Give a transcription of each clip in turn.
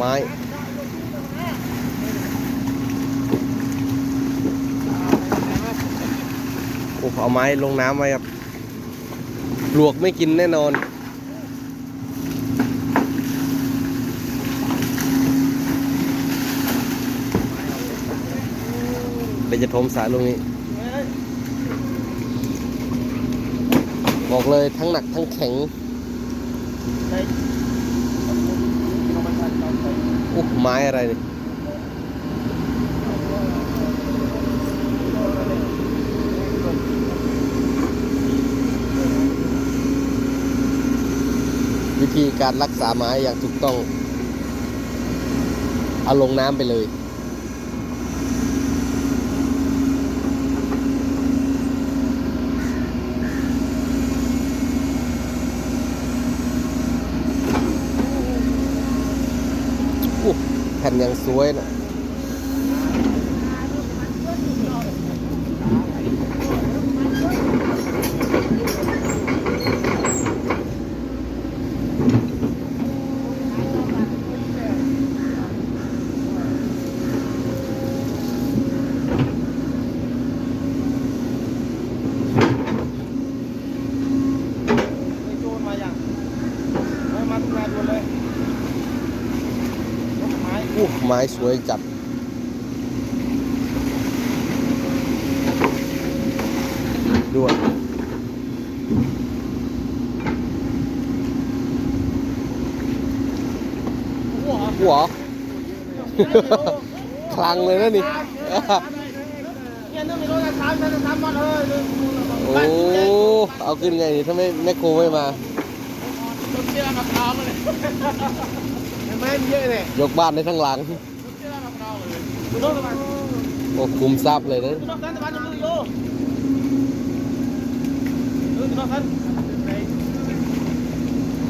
ไม้โอ้เอาไม้ลงน้ำไว้ครับปลวกไม่กินแน่นอนเดี๋ยวจะทมสายลงนี้ บอกเลยทั้งหนักทั้งแข็ง อุ๊ไม้อะไรนี่วิธีการรักษาไม้อย่างถูกต้อง เอาลงน้ำไปเลย อู้แผ่นยังสวยนะ อู้ไม้สวยจัดด้วยหัวคลังเลยนะนี่ โอ้ เอาขึ้นไงนี่ถ้าไม่แม่โครไม่มา ยกบ้านได้ทั้งหลังโอ้คุมทรัพย์เลยนะ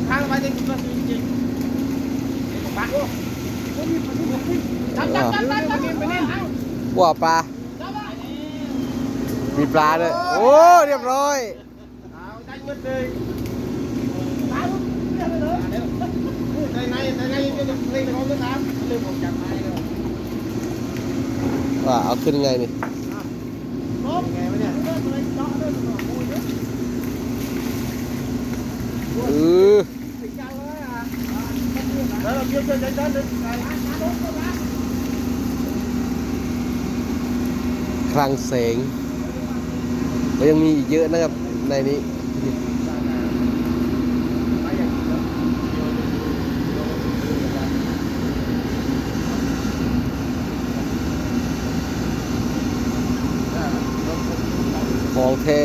ข้างไปจริงจริงปักจับจับจับจับจับไปนี่วัวปลา มีปลาด้วย โอ้ เรียบร้อยได้หมดเลยในในในในจะเล่นของ น้ำลืมผมจับไม้เลยว่าเอาขึ้นไงนี่ลบไงวะเนี่ยเออแล้วเราเยอะๆใจด้านนึงคลังแสงก็ยังมีอีกเยอะนะครับในนี้ ของแท้